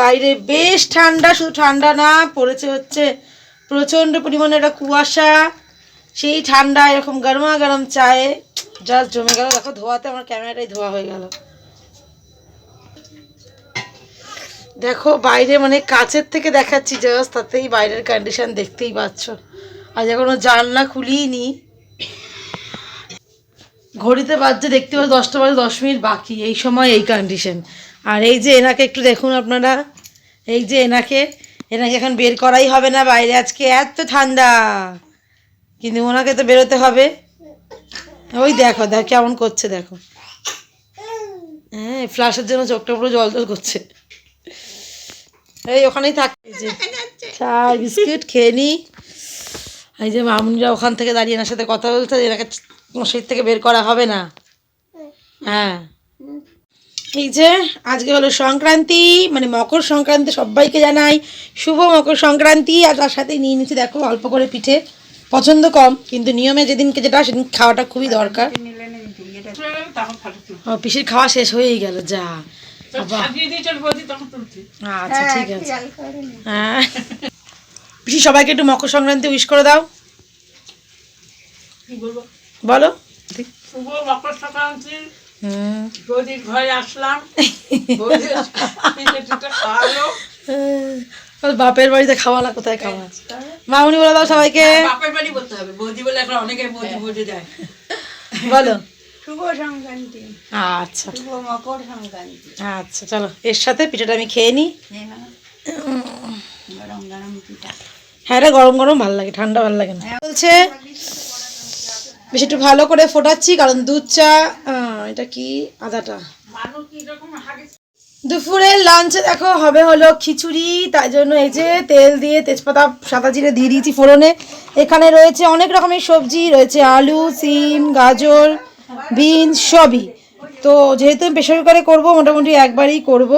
বাইরে বেশ ঠান্ডা, শুধু ঠান্ডা না, পড়েছে হচ্ছে প্রচণ্ড পরিমাণে একটা কুয়াশা। সেই ঠান্ডা এরকম গরমা গরম চায়ে জাস্ট জমে গেল। দেখো, ধোয়াতে আমার ক্যামেরাটাই ধোয়া হয়ে গেল। দেখো, বাইরে মানে কাছের থেকে দেখাচ্ছি জাস্ট তাতেই বাইরের কন্ডিশন দেখতেই পাচ্ছ। আজ এখনও জানলা খুলিনি। ঘড়িতে বাজছে দেখতে পাচ্ছ দশটা বাজে দশ মিনিট বাকি, এই সময় এই কন্ডিশন আর এই যে এনাকে একটু দেখুন আপনারা, এই যে এনাকে এনাকে এখন বের করাই হবে না বাইরে আজকে, এত ঠান্ডা। কিন্তু ওনাকে তো বেরোতে হবে। ওই দেখো দেখো কেমন করছে, দেখো। হ্যাঁ ফ্লাশের জন্য চোখটা পুরো জল জল করছে। এই ওখানেই থাকছে যে চা বিস্কিট খেয়ে নি। এই যে মামুনিরা ওখান থেকে দাঁড়িয়ে এনার সাথে কথা বলছে, এনাকে মশারির থেকে বের করা হবে না। হ্যাঁ। এই যে আজকে হলো সংক্রান্তি মানে মকর সংক্রান্তি সবাইকে জানাই শুভ মকর সংক্রান্তি। আর তার সাথে নিয়ে নিচ্ছি দেখো অল্প করে পিঠে। পছন্দ কম কিন্তু নিয়মে যেদিনকে যেটা সেদিন খাওয়াটা খুবই দরকার। ও পিসির খাওয়া শেষ হয়েই গেল যা। আচ্ছা ঠিক আছে। হ্যাঁ। পিসি সবাইকে একটু মকর সংক্রান্তি উইশ করে দাও। বলো। শুভ মকর সংক্রান্তি। বৌদির ঘরে আসলাম। বাপের বাড়িতে খাওয়া না কোথায় খাওয়া মামুনি বলে দাও সবাইকে। বাপের বাড়ি বলতে হবে। বৌদি বলে এখন অনেকে বৌদি বৌদি দেয়। বলো। শুভ সংক্রান্তি। আচ্ছা। শুভ মকর সংক্রান্তি। আচ্ছা চলো। এর সাথে পিঠাটা আমি খেয়ে নিই গরম গরম পিঠা। হ্যাঁ রে গরম গরম ভালো লাগে ঠান্ডা ভালো লাগে না। বলছে বেশি একটু ভালো করে ফোটাচ্ছি, কারণ দুধ চা এটা কি? আদাটা। দুপুরের লাঞ্চে দেখো, হবে হলো খিচুড়ি, তাই জন্য এই যে তেল দিয়ে তেজপাতা, সাদা জিরে দিয়ে দিয়েছি ফোড়নে। এখানে রয়েছে অনেক রকমের সবজি, রয়েছে আলু, সিম, গাজর, বিনস, সবই। তো যেহেতু আমি প্রেশার কুকারে করব, মোটামুটি একবারই করব।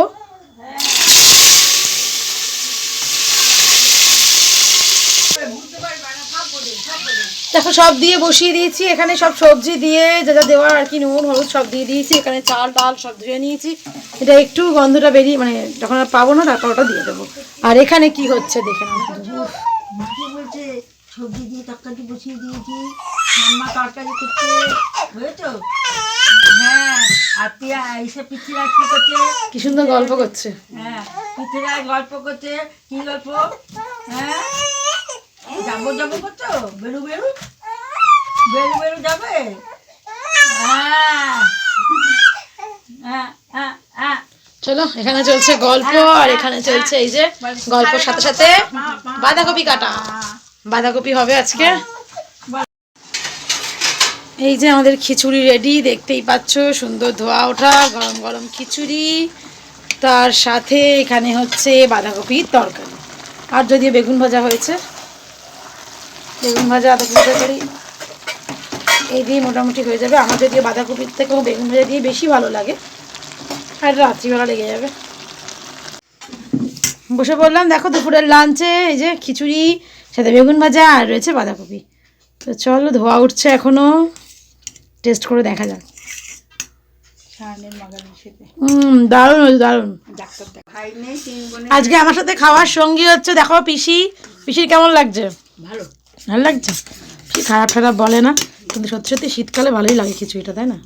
দেখো সব দিয়ে বসিয়ে দিয়েছি। এখানে সব সবজি দিয়ে যা যা দেওয়ার আর কি নুন হলুদ সব দিয়ে দিয়েছি। এখানে চাল ডাল সব ধুয়ে নিয়েছি। এটা একটু গন্ধটা বেরিয়ে মানে যখন আর পাবো না তারপর ওটা দিয়ে দেবো। আর এখানে কি হচ্ছে দেখে নাও। শুধু। উফ, কি সবজি দিয়ে তরকারি বসিয়ে দিয়েছি। ঠাম্মা তরকারি করতে বুঝেছ? হ্যাঁ আর পিয়া কি করছে? কি সুন্দর গল্প করছে। হ্যাঁ গল্প করছে। কি গল্প? হ্যাঁ? যাব যাব করছ বেরু বেরু। বেরু বেরু যাবে? হ্যাঁ হ্যাঁ হ্যাঁ হ্যাঁ চলো এখানে চলছে গল্প আর এখানে চলছে এই যে গল্পের সাথে সাথে বাঁধাকপি কাটা। বাঁধাকপি হবে আজকে। এই যে আমাদের খিচুড়ি রেডি দেখতেই পাচ্ছ সুন্দর ধোয়া ওঠা গরম গরম খিচুড়ি। তার সাথে এখানে হচ্ছে বাঁধাকপির তরকারি। আর যদিও বেগুন ভাজা হয়েছে বেগুন ভাজা আধা কিলো তরকারি। এই দিয়ে মোটামুটি হয়ে যাবে। আমার যদিও বাঁধাকপির থেকেও বেগুন ভাজা দিয়ে বেশি ভালো লাগে। আর রাত্রিবেলা লেগে যাবে। বসে পড়লাম দেখো দুপুরের লাঞ্চে এই যে খিচুড়ি সাথে বেগুন ভাজা আর রয়েছে বাঁধাকপি। তো চলো ধোয়া উঠছে এখনও টেস্ট করে দেখা যাক। দারুণ দারুণ। আজকে আমার সাথে খাওয়ার সঙ্গী হচ্ছে দেখো পিসি। পিসির কেমন লাগছে? ভালো। ভালো লাগছে? কি খারাপ খারাপ বলে না? কিন্তু সত্যি সত্যি শীতকালে ভালোই লাগে খিচুড়িটা, তাই না?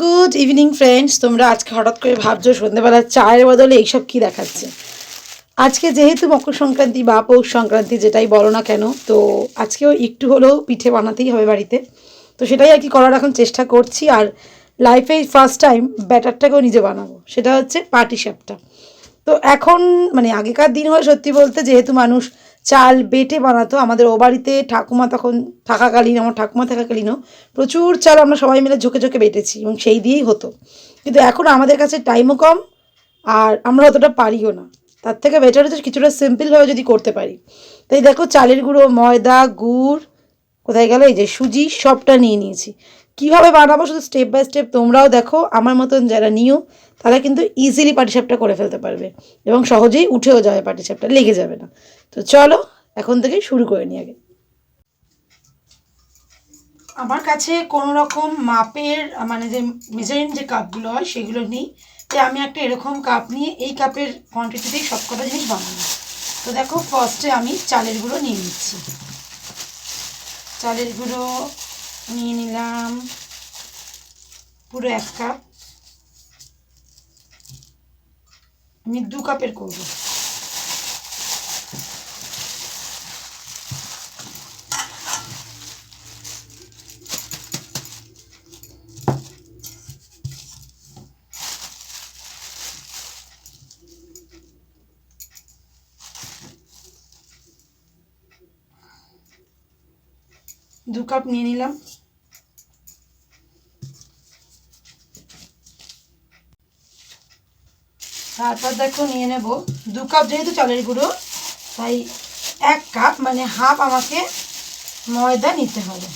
গুড ইভিনিং ফ্রেন্ডস তোমরা আজকে হঠাৎ করে ভাবছ সন্ধ্যেবেলা চায়ের বদলে এইসব কি দেখাচ্ছে? আজকে যেহেতু মকর সংক্রান্তি বা পৌষ সংক্রান্তি, যেটাই বলো না কেন, তো আজকেও একটু হলেও পিঠে বানাতেই হবে বাড়িতে। তো সেটাই আর কি করার এখন চেষ্টা করছি, আর লাইফে ফার্স্ট টাইম ব্যাটারটাকেও নিজে বানাবো। সেটা হচ্ছে পাটি সাপটা। তো এখন মানে আগেকার দিন হয় সত্যি বলতে যেহেতু মানুষ চাল বেটে বানাতো, আমাদের ও বাড়িতে ঠাকুমা তখন থাকাকালীন, আমার ঠাকুমা থাকাকালীনও প্রচুর চাল আমরা সবাই মিলে ঝুঁকে ঝুঁকে বেটেছি এবং সেই দিয়েই হতো। কিন্তু এখন আমাদের কাছে টাইমও কম আর আমরা অতটা পারিও না। তার থেকে বেটার হচ্ছে কিছুটা সিম্পলভাবে যদি করতে পারি। তাই দেখো চালের গুঁড়ো, ময়দা, গুড়, কোথায় গেল? এই যে সুজি, সবটা নিয়ে নিয়েছি। কীভাবে বানাবো শুধু স্টেপ বাই স্টেপ তোমরাও দেখো, আমার মতন যারা নিও তারা কিন্তু ইজিলি পাটিসাপটা করে ফেলতে পারবে এবং সহজেই উঠেও যাবে পাটিসাপটা লেগে যাবে না। তো চলো, এখন থেকেই শুরু করে নিই আগে। আমার কাছে কোনো রকম মাপের মানে যে মেজারিং যে কাপগুলো হয়, সেগুলো নেই। তাই আমি একটা এরকম কাপ নিয়ে এই কাপের কোয়ান্টিটিতেই সব কটা জিনিস বানাবো। তো দেখো ফার্স্টে আমি চালের গুঁড়ো নিয়ে নিচ্ছি। চালের গুঁড়ো নিয়ে নিলাম। পুরো এক কাপ। আমি দু কাপের করব। দু কাপ নিয়ে নিলাম। তারপর দেখো নিয়ে নেব দু কাপ যেহেতু চালের গুঁড়ো, তাই এক কাপ মানে হাফ আমাকে ময়দা নিতে হবে।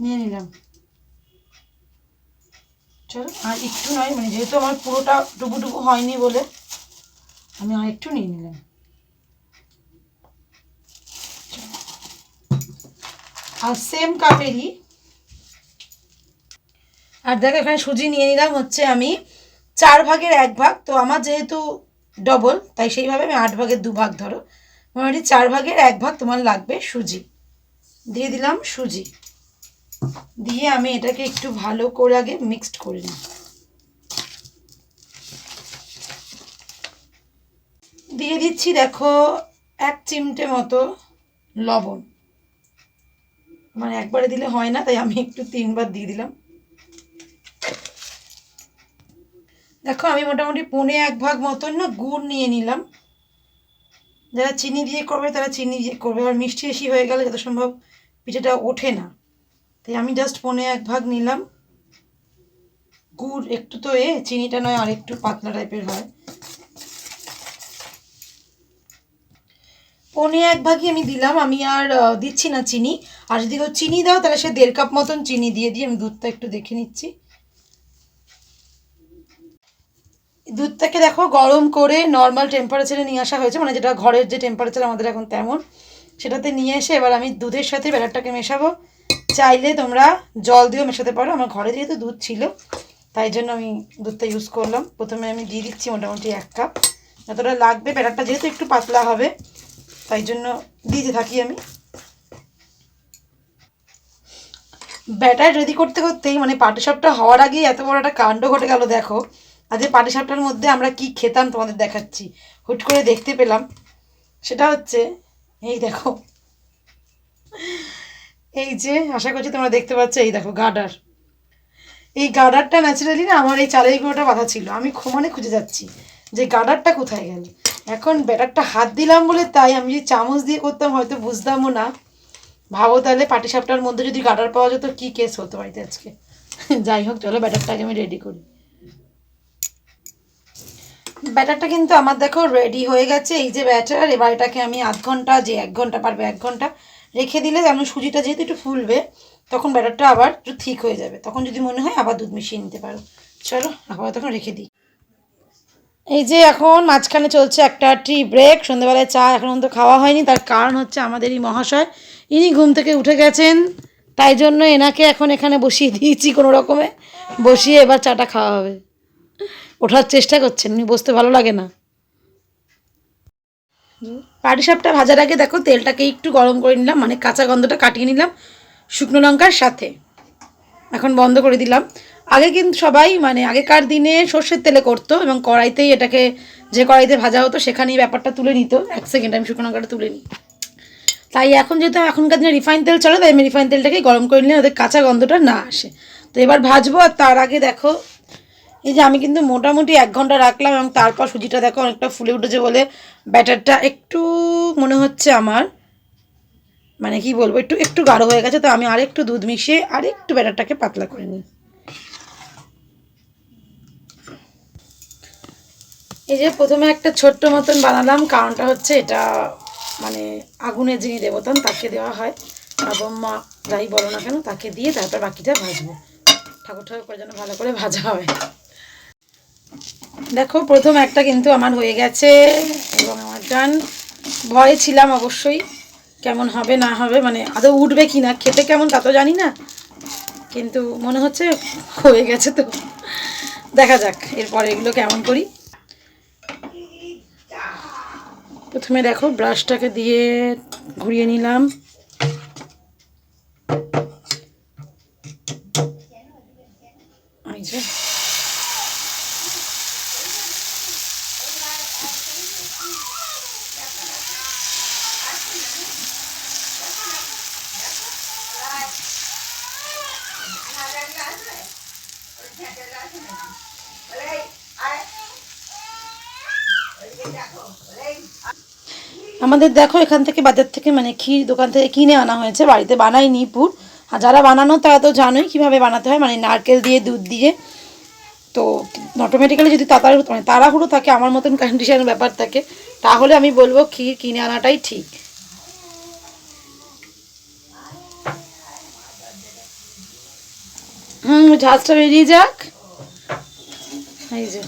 নিয়ে নিলাম। চলো, আর একটু নয় মানে যেহেতু আমার পুরোটা ডুবু ডুবু হয়নি বলে, আমি আর একটু নিয়ে নিলাম। আর সেম কাপেরই আর দেখো, এখানে সুজি নিয়ে নিলাম হচ্ছে আমি চার ভাগের এক ভাগ। তো আমার যেহেতু ডবল তাই সেইভাবে আমি আট ভাগের দু ভাগ ধরো। মোটামুটি চার ভাগের এক ভাগ তোমার লাগবে সুজি। দিয়ে দিলাম সুজি। দিয়ে আমি এটাকে একটু ভালো করে আগে মিক্সড করে নিই। দিয়ে দিচ্ছি দেখো এক চিমটে মতো লবণ। মানে একবারে দিলে হয় না, তাই আমি একটু তিনবার দিয়ে দিলাম। দেখো, আমি মোটামুটি পৌনে এক ভাগ মতন না গুড় নিয়ে নিলাম। যারা চিনি দিয়ে করবে, তারা চিনি দিয়ে করবে। আর মিষ্টি বেশি হয়ে গেলে যত সম্ভব পিঠাটা ওঠে না। তাই আমি জাস্ট পনে এক ভাগ নিলাম। গুড় একটু তো এ, চিনিটা নয় আর একটু পাতলা টাইপের হয়। পনে এক ভাগই আমি দিলাম। আমি আর দিচ্ছি না চিনি। আর যদি কেউ চিনি দাও, তাহলে সে দেড় কাপ মতন চিনি দিয়ে দিই আমি দুধটা একটু দেখে নিচ্ছি। দুধটাকে দেখো গরম করে নর্মাল টেম্পারেচারে নিয়ে আসা হয়েছে মানে যেটা ঘরের যে টেম্পারেচার আমাদের এখন তেমন, সেটাতে নিয়ে এসে এবার আমি দুধের সাথে ব্যাটারটাকে মেশাবো। চাইলে তোমরা জল দিয়েও মেশাতে পারো, আমার ঘরে যেহেতু দুধ ছিল, তাই জন্য আমি দুধটা ইউজ করলাম। প্রথমে আমি দিয়ে দিচ্ছি মোটামুটি এক কাপ, যতটা লাগবে, ব্যাটারটা যেহেতু একটু পাতলা হবে, তাই জন্য দিতে থাকি আমি। ব্যাটার রেডি করতে করতেই মানে পাটিসাপটা হওয়ার আগেই এত বড় একটা কাণ্ড ঘটে গেল, দেখো। আজ এই পাটিসাপটার মধ্যে আমরা কি খেতাম তোমাদের দেখাচ্ছি। হুট করে দেখতে পেলাম। সেটা হচ্ছে, এই দেখো। এই যে, আশা করছি তোমরা দেখতে পাচ্ছ, এই দেখো গার্ডার এই গার্ডারটা ন্যাচারালি না আমার এই চালের গুঁড়োটা বাঁধা ছিল। আমি খোমানে খুঁজে যাচ্ছি যে গার্ডারটা কোথায় গেল। এখন ব্যাটারটা হাত দিলাম বলে তাই আমি যদি চামচ দিয়ে করতাম হয়তো বুঝতামও না। ভাবো তাহলে পাটিসাপটার মধ্যে যদি গার্ডার পাওয়া যেত কী কেস হতো বাড়িতে আজকে। যাই হোক, চলো ব্যাটারটাকে আমি রেডি করি। ব্যাটারটা কিন্তু আমার দেখো রেডি হয়ে গেছে। এই যে ব্যাটার, এবার এটাকে আমি আধ ঘণ্টা, যে এক ঘণ্টা পারবে, এক ঘণ্টা রেখে দিলে যেমন সুজিটা যেহেতু একটু ফুলবে, তখন ব্যাটারটা আবার একটু ঠিক হয়ে যাবে। তখন যদি মনে হয় আবার দুধ মিশিয়ে নিতে পারো। চলো আবার তখন রেখে দিই। এই যে এখন মাঝখানে চলছে একটা টি ব্রেক সন্ধ্যেবেলায় চা এখন তো খাওয়া হয়নি। তার কারণ হচ্ছে আমাদের এই মহাশয়, ইনি ঘুম থেকে উঠে গেছেন। তাই জন্য এনাকে এখন এখানে বসিয়ে দিয়েছি কোনো রকমে। বসিয়ে এবার চাটা খাওয়া হবে। ওঠার চেষ্টা করছেন, উনি বসতে ভালো লাগে না। পাটিসাপটা ভাজার আগে দেখো, তেলটাকে একটু গরম করে নিলাম মানে কাঁচা গন্ধটা কাটিয়ে নিলাম শুকনো লঙ্কার সাথে। এখন বন্ধ করে দিলাম। আগে কিন্তু সবাই মানে আগেকার দিনে সর্ষের তেলে করতো এবং কড়াইতেই এটাকে, যে কড়াইতে ভাজা হতো সেখানেই ব্যাপারটা তুলে নিত। এক সেকেন্ড, আমি শুকনো লঙ্কাটা তুলে নিই। তাই এখন যেহেতু এখনকার দিনে রিফাইন তেল চলে, তাই আমি রিফাইন তেলটাকেই গরম করে নিলে ওদের কাঁচা গন্ধটা না আসে। তো এবার ভাজবো, আর তার আগে দেখো এই যে আমি কিন্তু মোটামুটি এক ঘণ্টা রাখলাম এবং তারপর সুজিটা দেখো অনেকটা ফুলে উঠেছে বলে ব্যাটারটা একটু মনে হচ্ছে আমার। মানে কি বলব, একটু একটু গাঢ় হয়ে গেছে, তো আমি আরেকটু দুধ মিশিয়ে আরেকটু ব্যাটারটাকে পাতলা করে নিই। এই যে প্রথমে একটা ছোট্ট মতন বানালাম, কারণটা হচ্ছে এটা মানে আগুনে যিনি দেবতান, তাকে দেওয়া হয়। মা যাই বলো না কেন, তাকে দিয়ে তারপর বাকিটা ভাজবো। ঠাকুর ঠাকুর করে যেন ভালো করে ভাজা হয়। দেখো, প্রথম একটা কিন্তু আমার হয়ে গেছে এবং আমার ডান। ভয়ে ছিলাম অবশ্যই, কেমন হবে না হবে মানে আদৌ উঠবে কি না খেতে কেমন তা তো জানি না, কিন্তু মনে হচ্ছে হয়ে গেছে তো। দেখা যাক, এরপরে এগুলো কেমন করি। প্রথমে দেখো ব্রাশটাকে দিয়ে ঘুরিয়ে নিলাম এই যে আমাদের দেখো এখান থেকে বাজার থেকে মানে ক্ষীর দোকান থেকে কিনে আনা হয়েছে। বাড়িতে বানাইনি পুর আর যারা বানানো, তারা তো জানোই কীভাবে বানাতে হয়। মানে নারকেল দিয়ে, দুধ দিয়ে। তো অটোমেটিক্যালি যদি তাড়াহুড়ো মানে তাড়াহুড়ো থাকে, আমার মতন কন্ডিশন ব্যাপার থাকে, তাহলে আমি বলব ক্ষীর কিনে আনাটাই ঠিক। হুম, ঝাঁজটা বেরিয়ে যাক। এই যে।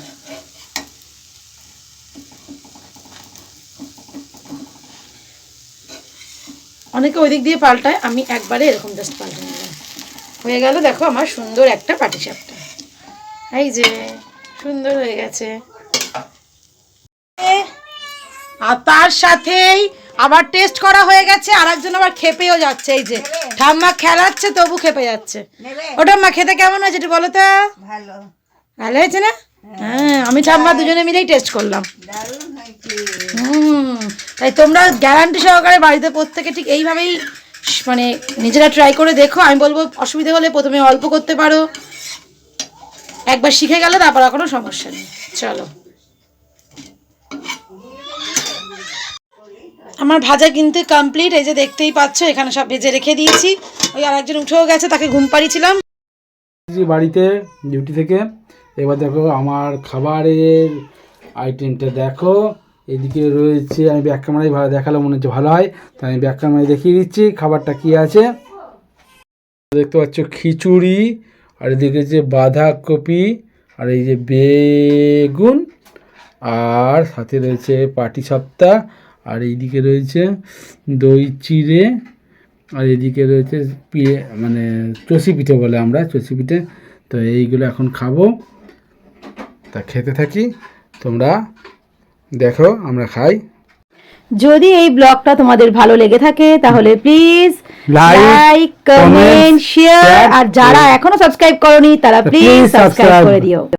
অনেকে ওই দিক দিয়ে পাল্টায় আমি একবারে এরকম জাস্ট পাল্টে নিলাম হয়ে গেল দেখো আমার সুন্দর একটা পাটিসাপটা। এই যে সুন্দর হয়ে গেছে। আর তার সাথেই আবার টেস্ট করা হয়ে গেছে আর একজন আবার খেপেও যাচ্ছে। এই যে ঠাম্মা খেলাচ্ছে তবু খেপে যাচ্ছে। ওটা মা খেতে কেমন হয়েছে একটু বলো তো? ভালো। ভালো হয়েছে না? হ্যাঁ আমি ঠাম্মা দুজনে মিলেই টেস্ট করলাম। হুম তাই তোমরা গ্যারান্টি সহকারে বাড়িতে প্রত্যেকে ঠিক এইভাবেই মানে নিজেরা ট্রাই করে দেখো। আমি বলব অসুবিধা হলে প্রথমে অল্প করতে পারো। একবার শিখে গেলে তারপর আর কোনো সমস্যা নেই। চলো। আমার ভাজা কিন্তু কমপ্লিট এই যে দেখতেই পাচ্ছ এখানে সব ভেজে রেখে দিয়েছি। ওই আরেকজন উঠেও গেছে তাকে ঘুম পাড়িয়েছিলাম। বাড়িতে ডিউটি থেকে এবার দেখো আমার খাবারের আইটেমটা দেখো। এদিকে রয়েছে, আমি ব্যাক ক্যামেরায় ভালো দেখালে মনে হচ্ছে ভালো হয়। তাই আমি ব্যাক ক্যামেরায় দেখিয়ে দিচ্ছি, খাবারটা কি আছে। দেখতে পাচ্ছ খিচুড়ি, আর এদিকে যে বাঁধাকপি, আর এই যে বেগুন, আর সাথে রয়েছে পাটি সাপ্তা আর এইদিকে রয়েছে দই চিড়ে, আর এদিকে রয়েছে পিঠে মানে চষি পিঠে বলে আমরা, চষি পিঠে। তো এইগুলো এখন খাব। তা খেতে থাকি তোমরা দেখো আমরা খাই। যদি এই ব্লগটা তোমাদের ভালো লেগে থাকে তাহলে প্লিজ লাইক কমেন্ট শেয়ার আর যারা এখনও সাবস্ক্রাইব করনি তারা প্লিজ সাবস্ক্রাইব করে দিও।